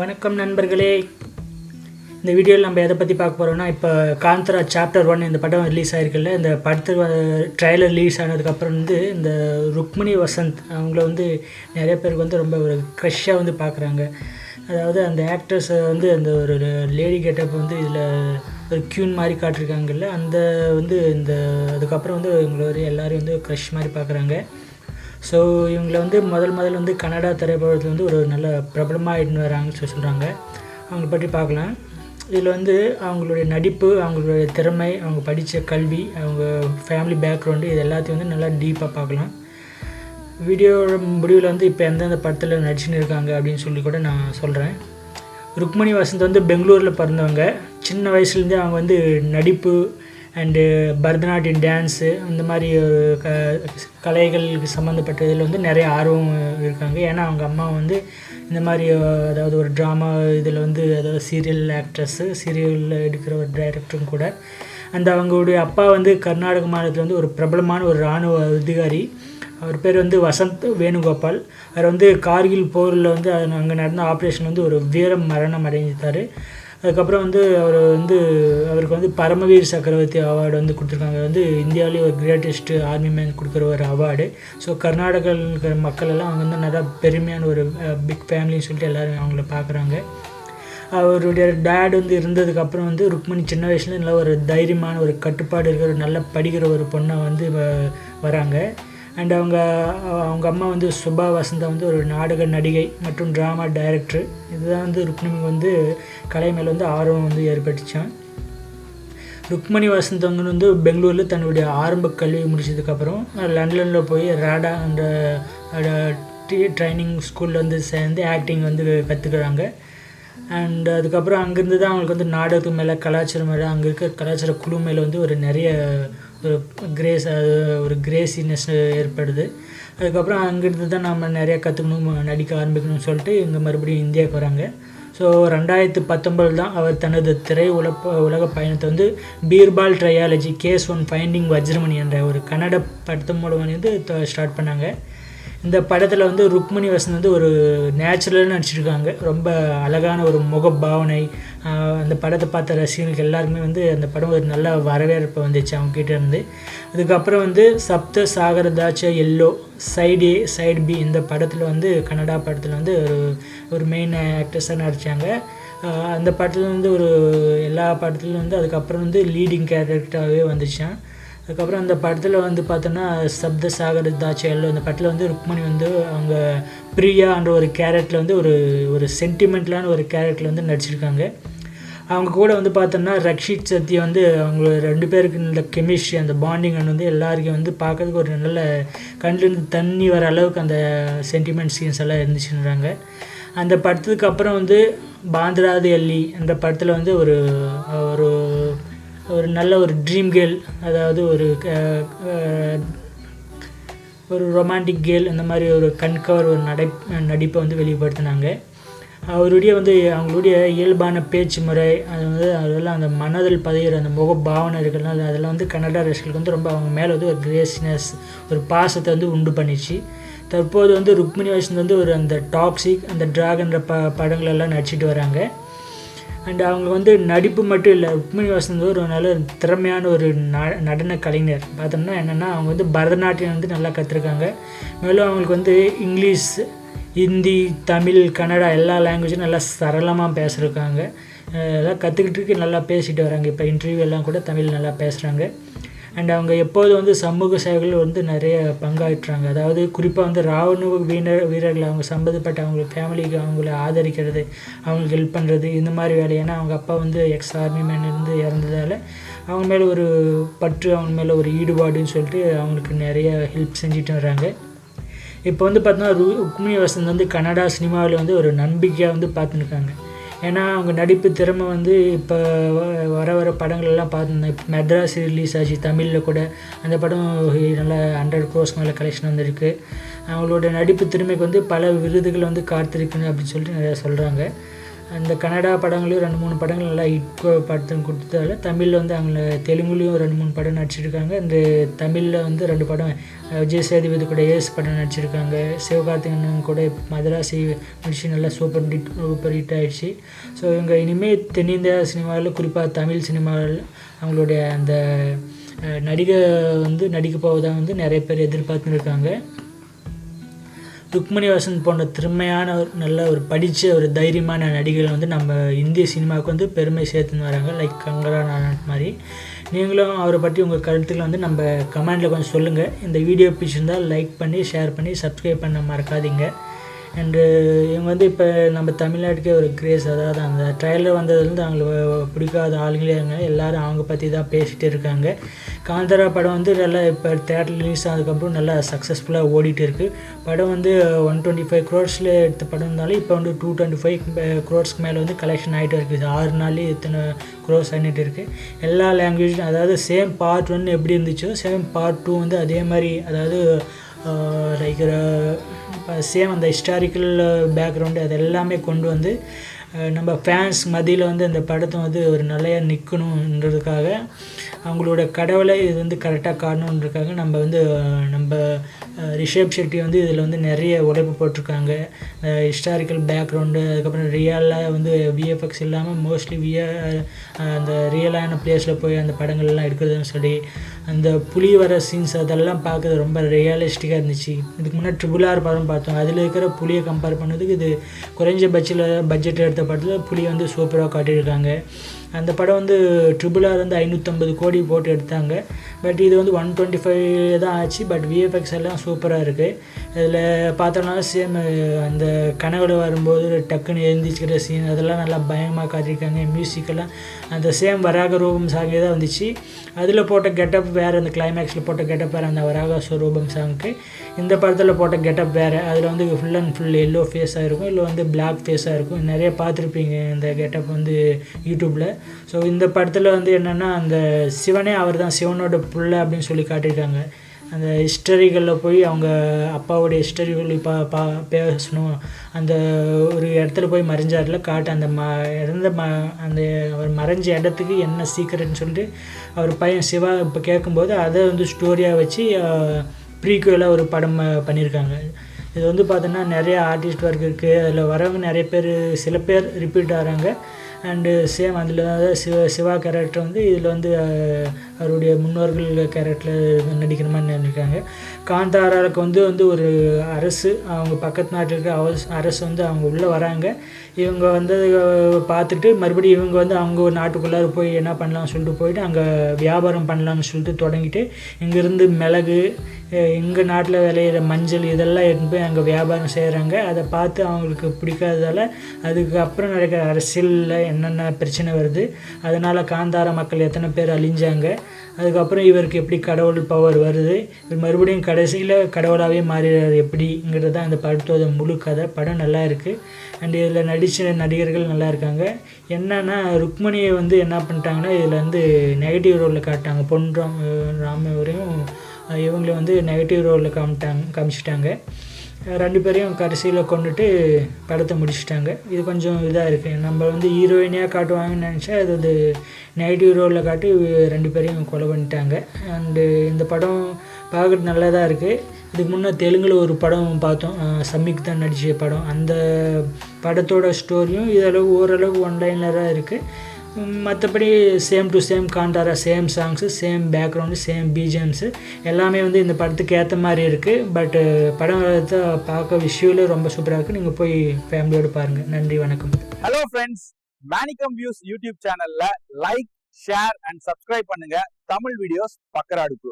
வணக்கம் நண்பர்களே. இந்த வீடியோவில் நம்ம எதை பற்றி பார்க்க போகிறோம்னா இப்போ காந்தரா சாப்டர் ஒன் இந்த படம் ரிலீஸ் ஆகிருக்குல்ல இந்த படத்தில் ட்ரைலர் ரிலீஸ் ஆனதுக்கப்புறம் வந்து இந்த ருக்மிணி வசந்த் அவங்கள வந்து நிறைய பேருக்கு வந்து ரொம்ப ஒரு க்ரஷ்ஷாக வந்து பார்க்குறாங்க. அதாவது அந்த ஆக்ட்ரஸை வந்து அந்த ஒரு லேடி கெட்டப் வந்து இதில் ஒரு க்யூன் மாதிரி காட்டிருக்காங்கல்ல அந்த வந்து இந்த அதுக்கப்புறம் வந்து இவங்களை ஒரு எல்லாரையும் வந்து க்ரஷ் மாதிரி பார்க்குறாங்க. ஸோ இவங்கள வந்து முதல் முதல்ல வந்து கன்னடா திரைப்படத்தில் வந்து ஒரு நல்ல பிரபலமாக ஆகிட்டு வராங்கன்னு சொல்லி சொல்கிறாங்க அவங்கள பற்றி பார்க்கலாம். இதில் வந்து அவங்களுடைய நடிப்பு அவங்களுடைய திறமை அவங்க படித்த கல்வி அவங்க ஃபேமிலி பேக்ரவுண்டு இது எல்லாத்தையும் வந்து நல்லா டீப்பாக பார்க்கலாம். வீடியோட முடிவில் வந்து இப்போ எந்தெந்த படத்தில் நடிச்சுன்னு இருக்காங்க அப்படின்னு சொல்லி கூட நான் சொல்கிறேன் ருக்மணி வசந்த் வந்து பெங்களூரில் பிறந்தவங்க. சின்ன வயசுலேருந்தே அவங்க வந்து நடிப்பு அண்டு uh, பரதநாட்டியம் டான்ஸு இந்த மாதிரி ஒரு க கலைகளுக்கு சம்மந்தப்பட்ட இதில் வந்து நிறைய ஆர்வம் இருக்காங்க. ஏன்னா அவங்க அம்மா வந்து இந்த மாதிரி uh, அதாவது ஒரு ட்ராமா இதில் வந்து அதாவது சீரியல் ஆக்ட்ரஸ்ஸு சீரியலில் எடுக்கிற ஒரு டைரக்டரும் கூட. அந்த அவங்களுடைய அப்பா வந்து கர்நாடக மாநிலத்தில் வந்து ஒரு பிரபலமான ஒரு இராணுவ அதிகாரி. அவர் பேர் வந்து வசந்த் வேணுகோபால். அவர் வந்து கார்கில் போரில் வந்து அங்கே நடந்த ஆப்ரேஷன் வந்து ஒரு வீரம் மரணம் அடைஞ்சிட்டார். அதுக்கப்புறம் வந்து அவர் வந்து அவருக்கு வந்து பரமவீர் சக்கரவர்த்தி அவார்டு வந்து கொடுத்துருக்காங்க. வந்து இந்தியாவிலேயே ஒரு கிரேட்டஸ்ட் ஆர்மி மேன் கொடுக்குற ஒரு அவார்டு. ஸோ கர்நாடகாவில் இருக்கிற மக்கள் எல்லாம் அவங்க வந்து நல்லா பெருமையான ஒரு பிக் ஃபேமிலின்னு சொல்லிட்டு எல்லோரும் அவங்கள பார்க்குறாங்க. அவருடைய டேட் வந்து இருந்ததுக்கப்புறம் வந்து ருக்மணி சின்ன வயசுல நல்லா ஒரு தைரியமான ஒரு கட்டுப்பாடு இருக்கிற ஒரு நல்ல படிக்கிற ஒரு பொண்ணை வந்து வ- வராங்க. அண்ட் அவங்க அவங்க அம்மா வந்து சுபா வசந்தா வந்து ஒரு நாடக நடிகை மற்றும் ட்ராமா டைரக்டர் இதுதான் வந்து ருக்மிணிக்கு வந்து கலை மேலே வந்து ஆர்வம் வந்து ஏற்பட்டுச்சான். ருக்மணி வசந்தவங்க வந்து பெங்களூரில் தன்னுடைய ஆரம்ப கல்வி முடிச்சதுக்கப்புறம் லண்டனில் போய் ராடா அந்த டி ட்ரைனிங் ஸ்கூலில் வந்து சேர்ந்து ஆக்டிங் வந்து கற்றுக்குறாங்க அண்ட் அதுக்கப்புறம் அங்கேருந்து தான் அவங்களுக்கு வந்து நாடகத்து மேலே கலாச்சாரம் மேலே அங்கே இருக்க கலாச்சார குழு மேலே வந்து ஒரு நிறைய ஒரு கிரேஸ் ஒரு கிரேசினஸ் ஏற்படுது. அதுக்கப்புறம் அங்கேருந்து தான் நம்ம நிறையா கற்றுக்கணும் நடிக்க ஆரம்பிக்கணும்னு சொல்லிட்டு இங்கே மறுபடியும் இந்தியாவுக்கு வராங்க. ஸோ ரெண்டாயிரத்து பத்தொம்பது தான் அவர் தனது திரை உலக உலக பயணத்தை வந்து Birbal trilogy case one finding Vajramani என்ற ஒரு கன்னட படத்து மூலம் வந்து ஸ்டார்ட் பண்ணாங்க. இந்த படத்தில் வந்து ருக்மணி வசந்த் வந்து ஒரு நேச்சுரலாக நடிச்சிருக்காங்க. ரொம்ப அழகான ஒரு முகபாவனை பாவனை அந்த படத்தை பார்த்த ரசிகர்களுக்கு எல்லாருமே வந்து அந்த படம் ஒரு நல்ல வரவேற்பு வந்துச்சு அவங்க இருந்து. அதுக்கப்புறம் வந்து Sapta Saagaradaache Ello side A side B இந்த படத்தில் வந்து கன்னடா படத்தில் வந்து ஒரு ஒரு மெயின் ஆக்ட்ரஸாக நடித்தாங்க அந்த படத்தில் வந்து ஒரு எல்லா படத்துலையும் வந்து அதுக்கப்புறம் வந்து லீடிங் கேரக்டராகவே வந்துச்சான். அதுக்கப்புறம் அந்த படத்தில் வந்து பார்த்தோன்னா சப்த சாகர் தாட்சி அந்த இந்த படத்தில் வந்து ருக்மணி வந்து அவங்க பிரியான்ற ஒரு கேரக்டரில் வந்து ஒரு ஒரு சென்டிமெண்ட்லான ஒரு கேரக்டரில் வந்து நடிச்சிருக்காங்க. அவங்க கூட வந்து பார்த்தோன்னா ரக்ஷித் சத்யா வந்து அவங்க ரெண்டு பேருக்கு இந்த கெமிஸ்ட்ரி அந்த பாண்டிங் வந்து எல்லாருக்கும் வந்து பார்க்கறதுக்கு ஒரு நல்ல கண்லேருந்து தண்ணி வர அளவுக்கு அந்த சென்டிமெண்ட் சீன்ஸ் எல்லாம் இருந்துச்சுன்றாங்க. அந்த படத்துக்கு அப்புறம் வந்து பாந்திராது எல்லி அந்த படத்தில் வந்து ஒரு ஒரு ஒரு நல்ல ஒரு ட்ரீம் கேர்ள் அதாவது ஒரு ஒரு ரொமான்டிக் கேர்ள் அந்த மாதிரி ஒரு கண்கவர் ஒரு நடை நடிப்பை வந்து வெளிப்படுத்தினாங்க. அவருடைய வந்து அவங்களுடைய இயல்பான பேச்சு முறை அது வந்து அதெல்லாம் அந்த மனதில் பதிகிற அந்த முக பாவனை இருக்குல்ல அது அதெல்லாம் வந்து கன்னடா ரசிகர்களுக்கு வந்து ரொம்ப அவங்க மேலே வந்து ஒரு கிரேஸ்னஸ் ஒரு பாசத்தை வந்து உண்டு பண்ணிச்சு. தற்போது வந்து ருக்மிணி வயசு வந்து ஒரு அந்த டாக்ஸிக் அந்த ட்ராகன்ற ப படங்களெல்லாம் நடிச்சிட்டு வராங்க. அண்ட் அவங்க வந்து நடிப்பு மட்டும் இல்லை ருக்மிணி வசந்த் ஒரு நல்ல திறமையான ஒரு ந நடன கலைஞர். பார்த்தோம்னா என்னென்னா அவங்க வந்து பரதநாட்டியம் வந்து நல்லா கற்றுருக்காங்க மேலும் அவங்களுக்கு வந்து இங்கிலீஷ் ஹிந்தி தமிழ் கன்னடா எல்லா லாங்குவேஜும் நல்லா சரளமாக பேசுகிறாங்க எல்லாம் கற்றுக்கிட்டு நல்லா பேசிட்டு வராங்க. இப்போ இன்டர்வியூ எல்லாம் கூட தமிழ் நல்லா பேசுகிறாங்க அண்ட் அவங்க எப்போதும் வந்து சமூக சேவைகள் வந்து நிறைய பங்காற்றுறாங்க. அதாவது குறிப்பாக வந்து ராணுவ வீரர் வீரர்கள் அவங்க சம்மந்தப்பட்ட அவங்க ஃபேமிலிக்கு அவங்கள ஆதரிக்கிறது அவங்களுக்கு ஹெல்ப் பண்ணுறது இந்த மாதிரி வேலை. ஏன்னா அவங்க அப்பா வந்து எக்ஸ் ஆர்மி மேன் இருந்து இறந்ததால் அவங்க மேலே ஒரு பற்று அவங்க மேலே ஒரு ஈடுபாடுன்னு சொல்லிட்டு அவங்களுக்கு நிறைய ஹெல்ப் செஞ்சுட்டு வராங்க இப்போ வந்து பார்த்தோன்னா ரு ருக்மிணி வசந்த் வந்து கன்னடா சினிமாவில் வந்து ஒரு நம்பிக்கையாக வந்து பார்த்துருக்காங்க ஏன்னா அவங்க நடிப்பு திறமை வந்து இப்போ வ- வர வர படங்கள்லாம் பார்த்துருந்தேன் இப்போ மெட்ராஸ் ரிலீஸ் ஆச்சு தமிழில் கூட. அந்த படம் நல்லா ஹண்ட்ரட் க்ரோஸ் மேலே கலெக்ஷன் வந்திருக்கு. அவங்களோட நடிப்பு திறமைக்கு வந்து பல விருதுகள் வந்து காத்திருக்குன்னு அப்படின்னு சொல்லிட்டு நிறையா சொல்கிறாங்க அந்த கன்னடா படங்களையும் ரெண்டு மூணு படங்கள் நல்லா ஹிட் படத்துன்னு கொடுத்ததால தமிழில் வந்து அவங்க தெலுங்குலேயும் ரெண்டு மூணு படம் நடிச்சிருக்காங்க. இந்த தமிழில் வந்து ரெண்டு படம் விஜய் சேதுபதி கூட ஏஸ் படம் நடிச்சிருக்காங்க. சிவகார்த்திகேயன் கூட மதராசி முடிச்சு நல்லா சூப்பர் ஹிட் சூப்பர் ஹிட் ஆயிடுச்சு. ஸோ இவங்க இனிமேல் தென்னிந்தியா சினிமாவில் குறிப்பாக தமிழ் சினிமாவில் அவங்களுடைய அந்த நடிகை வந்து நடிக்க போவதாக வந்து நிறைய பேர் எதிர்பார்த்துன்னு இருக்காங்க. ருக்மணி வசந்த் போன்ற திறமையான ஒரு நல்ல ஒரு படித்த ஒரு தைரியமான நடிகர்கள் வந்து நம்ம இந்திய சினிமாவுக்கு வந்து பெருமை சேர்த்துன்னு வராங்க. லைக் கங்கரா நாராயண் மாதிரி. நீங்களும் அவரை பற்றி உங்கள் கருத்துக்களை வந்து நம்ம கமெண்டில் கொஞ்சம் சொல்லுங்கள் இந்த வீடியோ பிடிச்சிருந்தால் லைக் பண்ணி ஷேர் பண்ணி சப்ஸ்கிரைப் பண்ண மறக்காதீங்க. அண்டு இவங்க வந்து இப்போ நம்ம தமிழ்நாட்டுக்கே ஒரு கிரேஸ் அதாவது அந்த ட்ரெயிலர் வந்ததுலேருந்து அவங்களுக்கு பிடிக்காத ஆளுங்களே இருக்காங்க. எல்லாரும் அவங்க பற்றி தான் பேசிகிட்டு இருக்காங்க. காந்தரா படம் வந்து நல்லா இப்போ தேட்டர் ரிலீஸ் ஆனதுக்கப்புறம் நல்லா சக்ஸஸ்ஃபுல்லாக ஓடிட்டு இருக்குது படம் வந்து ஒன் டுவெண்ட்டி ஃபைவ் க்ரோர்ஸில் எடுத்த படம் இருந்தாலும் இப்போ வந்து டூ டுவெண்ட்டி ஃபைவ் க்ரோர்ஸ்க்கு மேலே வந்து கலெக்ஷன் ஆகிட்டு இருக்குது ஆறு நாள்லேயே இத்தனை க்ரோர்ஸ் ஆகிட்டு இருக்குது எல்லா லாங்குவேஜும் அதாவது சேம் பார்ட் ஒன் எப்படி இருந்துச்சோ சேம் பார்ட் டூ வந்து அதே மாதிரி அதாவது லைக் சேம் அந்த ஹிஸ்டாரிக்கல் பேக்ரவுண்டு அது எல்லாமே கொண்டு வந்து நம்ம ஃபேன்ஸ் மத்தியில் வந்து இந்த படத்தை வந்து ஒரு நிலையாக நிற்கணுன்றதுக்காக அவங்களோட கடவுளை இது வந்து கரெக்டாக காட்டணுன்றதுக்காக நம்ம வந்து நம்ம ரிஷப் ஷெட்டி வந்து இதில் வந்து நிறைய உழைப்பு போட்டிருக்காங்க. ஹிஸ்டாரிக்கல் பேக்ரவுண்டு அதுக்கப்புறம் ரியலாக வந்து விஎஃப்எக்ஸ் இல்லாமல் மோஸ்ட்லி விய அந்த ரியலான பிளேஸில் போய் அந்த படங்கள்லாம் எடுக்கிறதுன்னு சொல்லி அந்த புலி வர சீன்ஸ் அதெல்லாம் பார்க்கறது ரொம்ப ரியலிஸ்டிக்காக இருந்துச்சு. இதுக்கு முன்னாடி ட்ரிபிள் ஆர் படம் பார்த்தோம். அதில் இருக்கிற புலியை கம்பேர் பண்ணதுக்கு இது குறைஞ்ச பட்ஜெட்டில் பட்ஜெட் எடுத்த படத்தில் புலி வந்து சூப்பராக காட்டியிருக்காங்க. அந்த படம் வந்து ட்ரிபிள் ஆர் வந்து ஐநூற்றம்பது கோடி போட்டு எடுத்தாங்க. பட் இது வந்து ஒன் டுவெண்ட்டி ஃபைவ் தான் ஆச்சு. பட் விஎஃப்எக்ஸ் எல்லாம் சூப்பராக இருக்குது இதில் பார்த்தோம்னா சேம் அந்த கனவுல வரும்போது டக்குன்னு எழுந்திரிச்சிக்கிற சீன் அதெல்லாம் நல்லா பயமாக காட்டியிருக்காங்க. மியூசிக்கெல்லாம் அந்த சேம் வராக ரூபம் சாங்கே தான் வந்துச்சு. அதில் போட்ட கெட்டப் வேறு அந்த கிளைமேக்ஸில் போட்ட கெட்டப் வேறு அந்த வராக ஸ்வரூபம் சாங்க்கு இந்த படத்தில் போட்ட கெட்டப் வேறு. அதில் வந்து ஃபுல் அண்ட் ஃபுல் எல்லோ ஃபேஸாக இருக்கும். இல்லை வந்து பிளாக் ஃபேஸாக இருக்கும். நிறைய பார்த்துருப்பீங்க இந்த கெட்டப் வந்து யூடியூப்பில் ஸோ இந்த படத்தில் வந்து என்னென்னா அந்த சிவனே அவர் தான் சிவனோட புள்ள அப்படின்னு சொல்லி காட்டியிருக்காங்க. அந்த ஹிஸ்டரிகளில் போய் அவங்க அப்பாவுடைய ஹிஸ்டரிகள் பா பா பேசணும். அந்த ஒரு இடத்துல போய் மறைஞ்சார்ல காட்டு அந்த ம இறந்த ம அந்த அவர் மறைஞ்ச இடத்துக்கு என்ன சீக்கிரட்னு சொல்லிட்டு அவர் பையன் சிவா இப்போ கேட்கும்போது அதை வந்து ஸ்டோரியாக வச்சு ப்ரீக்குவலாக ஒரு படம் பண்ணியிருக்காங்க. இது வந்து பார்த்தோன்னா நிறைய ஆர்டிஸ்ட் ஒர்க் இருக்குது அதில் வரவங்க நிறைய பேர் சில பேர் ரிப்பீட் ஆகிறாங்க. அண்டு சேம் அதில் சிவ சிவா கேரக்டர் வந்து இதில் வந்து அவருடைய முன்னோர்கள் கேரக்டரில் நடிக்கிற மாதிரி நடிச்சிருக்காங்க காந்தாராவுக்கு வந்து வந்து ஒரு அரசு அவங்க பக்கத்து நாட்டில் இருக்கிற அவஸ் அரசு வந்து அவங்க உள்ளே வராங்க. இவங்க வந்து பார்த்துட்டு மறுபடியும் இவங்க வந்து அவங்க நாட்டுக்குள்ளார போய் என்ன பண்ணலாம்னு சொல்லிட்டு போயிட்டு அங்கே வியாபாரம் பண்ணலாம்னு சொல்லிட்டு தொடங்கிட்டு இங்கேருந்து மிளகு எங்கள் நாட்டில் விளையிற மஞ்சள் இதெல்லாம் எடுத்து போய் அங்கே வியாபாரம் செய்கிறாங்க அதை பார்த்து அவங்களுக்கு பிடிக்காததால் அதுக்கப்புறம் நடக்கிற அரசியலில் என்னென்ன பிரச்சனை வருது அதனால் காந்தார மக்கள் எத்தனை பேர் அழிஞ்சாங்க அதுக்கப்புறம் இவருக்கு எப்படி கடவுள் பவர் வருது இவர் மறுபடியும் கடைசியில் கடவுளாகவே மாறிடுறாரு எப்படிங்கிறது தான் அந்த படத்தோட முழு கதை. படம் நல்லா இருக்குது அண்ட் இதில் நடித்த நடிகர்கள் நல்லா இருக்காங்க. என்னன்னா ருக்மணியை வந்து என்ன பண்ணிட்டாங்கன்னா இதில் வந்து நெகட்டிவ் ரோலில் காட்டாங்க பொன் ராம் ராமவரையும் இவங்களை வந்து நெகட்டிவ் ரோலில் காமிட்டாங்க காமிச்சிட்டாங்க. ரெண்டு பேரையும் கடைசியில் கொண்டுட்டு படத்தை முடிச்சுட்டாங்க. இது கொஞ்சம் இதாக இருக்குது நம்ம வந்து ஹீரோயினியாக காட்டுவாங்கன்னு நினச்சா அது வந்து நெகட்டிவ் ரோலில் காட்டி ரெண்டு பேரையும் கொலை பண்ணிட்டாங்க. அண்டு இந்த படம் பார்க்குறது நல்லா தான் இருக்குது இதுக்கு முன்னே தெலுங்கில் ஒரு படம் பார்த்தோம். அஹ் சம்மிக் தான் நடித்த படம். அந்த படத்தோட ஸ்டோரியும் இதளவு ஓரளவு ஒன்லைனில் தான் இருக்குது மற்றபடி same to same Kantara same songs same background same BGMs எல்லாமே வந்து இந்த படத்துக்கு ஏற்ற மாதிரி இருக்குது பட்டு படம் தான் பார்க்க விஷயம்ல ரொம்ப சூப்பராக இருக்குது நீங்கள் போய் ஃபேமிலியோடு பாருங்கள் நன்றி வணக்கம். Hello friends Manikam views YouTube சேனலில் லைக் ஷேர் அண்ட் சப்ஸ்கிரைப் பண்ணுங்கள் தமிழ் வீடியோஸ் பக்கராடுக்கு